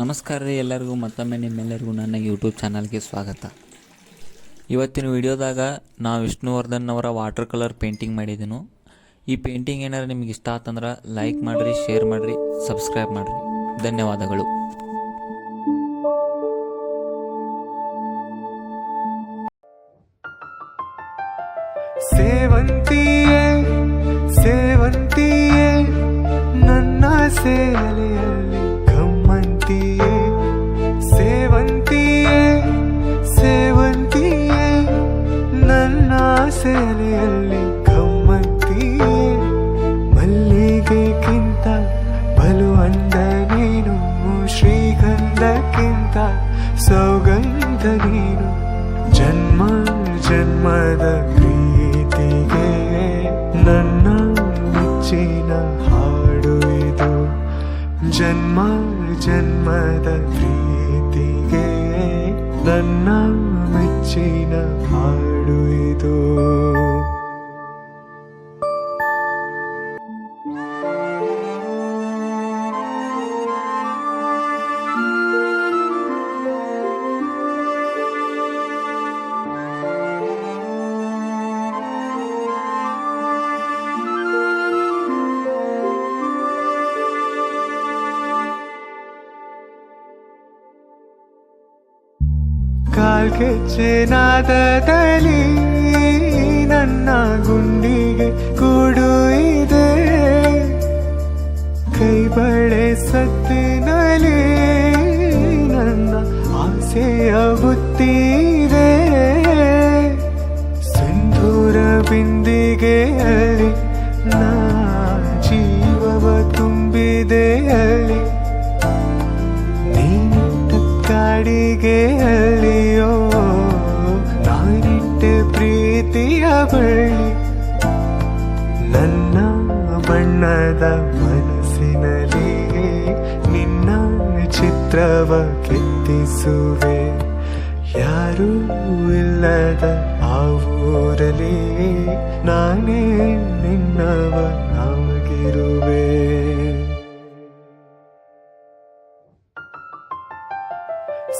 ನಮಸ್ಕಾರ ರೀ ಎಲ್ಲರಿಗೂ, ಮತ್ತೊಮ್ಮೆ ನಿಮ್ಮೆಲ್ಲರಿಗೂ ನನ್ನ ಯೂಟ್ಯೂಬ್ ಚಾನಲ್ಗೆ ಸ್ವಾಗತ. ಇವತ್ತಿನ ವಿಡಿಯೋದಾಗ ನಾ ವಿಷ್ಣುವರ್ಧನ್ ಅವರ ವಾಟರ್ ಕಲರ್ ಪೇಂಟಿಂಗ್ ಮಾಡಿದ್ದೀನು ಈ ಪೇಂಟಿಂಗ್ ಏನಾರು ನಿಮ್ಗೆ ಇಷ್ಟ ಆತಂದ್ರೆ ಲೈಕ್ ಮಾಡಿರಿ, ಶೇರ್ ಮಾಡಿರಿ, ಸಬ್ಸ್ಕ್ರೈಬ್ ಮಾಡಿರಿ. ಧನ್ಯವಾದಗಳು. ಸೇವಂತಿಯೇ ಸೇವಂತಿಯೇ, ನನ್ನ ಸೇಲೆಯಲ್ಲಿ ಸೇಲೆಯಲ್ಲಿ ಗಮ್ಮಂತಿಯೇ ಮಲ್ಲಿಗೆಗಿಂತ ಬಲು ಅಂದ ನೀನು, ಶ್ರೀಗಂಧಕ್ಕಿಂತ ಸೌಗಂಧ ನೀನು. ಜನ್ಮ, ಜನ್ಮದ ಪ್ರೀತಿಗೆ ನನ್ನ ಮೆಚ್ಚಿನ ಹಾಡು ಇದು. ಜನ್ಮ, ಜನ್ಮದ ಪ್ರೀತಿಗೆ ನನ್ನ ಮೆಚ್ಚಿನ ಹಾಡು đời tôi ಇದು ತಲಿ ನನ್ನ ಗುಂಡಿಗೆ ಕೂಡು ಇದೆ. ಕೈ ಬಳೆ ಸತ್ತಿನಲ್ಲಿ ನನ್ನ ಆಸೆಯ ಬುತ್ತಿದೆ ಸಿಂಧೂರ ಬಿಂದಿಗೆಯಲ್ಲಿ ನಾ ಜೀವವ ತುಂಬಿದೆ ಅಲ್ಲಿ. ನೀನಿಟ್ಟ ಪ್ರೀತಿಯ ಬಳ್ಳಿ. ನನ್ನ ಬಣ್ಣದ ಮನಸ್ಸಿನಲ್ಲಿ ನಿನ್ನ ಚಿತ್ರವ ಕೆತ್ತಿಸುವೆ. ಯಾರೂ ಇಲ್ಲದ ಆ ಊರಲ್ಲಿ ನಾನೇ ನಿನ್ನವ ನಮಗಿರುವೆ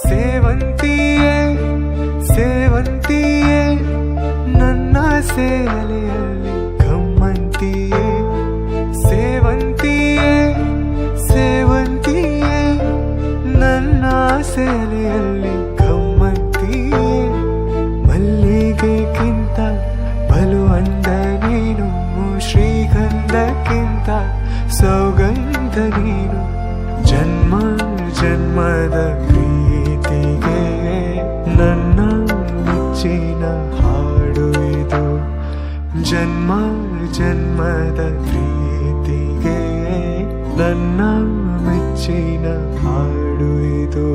ಸೇವಂತಿಯೇ ನನ್ನ ಸೇಲೆಯಲ್ಲಿ ಕಮ್ಮಂತಿಯೇ ಸೇವಂತಿಯೇ? ಸೇವಂತಿಯೇ? ನನ್ನ ಸೇಲೆಯಲ್ಲಿ ಕಮ್ಮಂತಿಯೇ ಮಲ್ಲಿಗೆಗಿಂತ ಬಲು ಅಂದ ನೀನು ಶ್ರೀಗಂಧಕ್ಕಿಂತ ಸೌಗಂಧ ನೀನು? ಜನ್ಮ ಜನ್ಮದ ಜನ್ಮ ಜನ್ಮದ ಪ್ರೀತಿಗೆ ನನ್ನ ಮೆಚ್ಚಿನ ಹಾಡು ಇದು.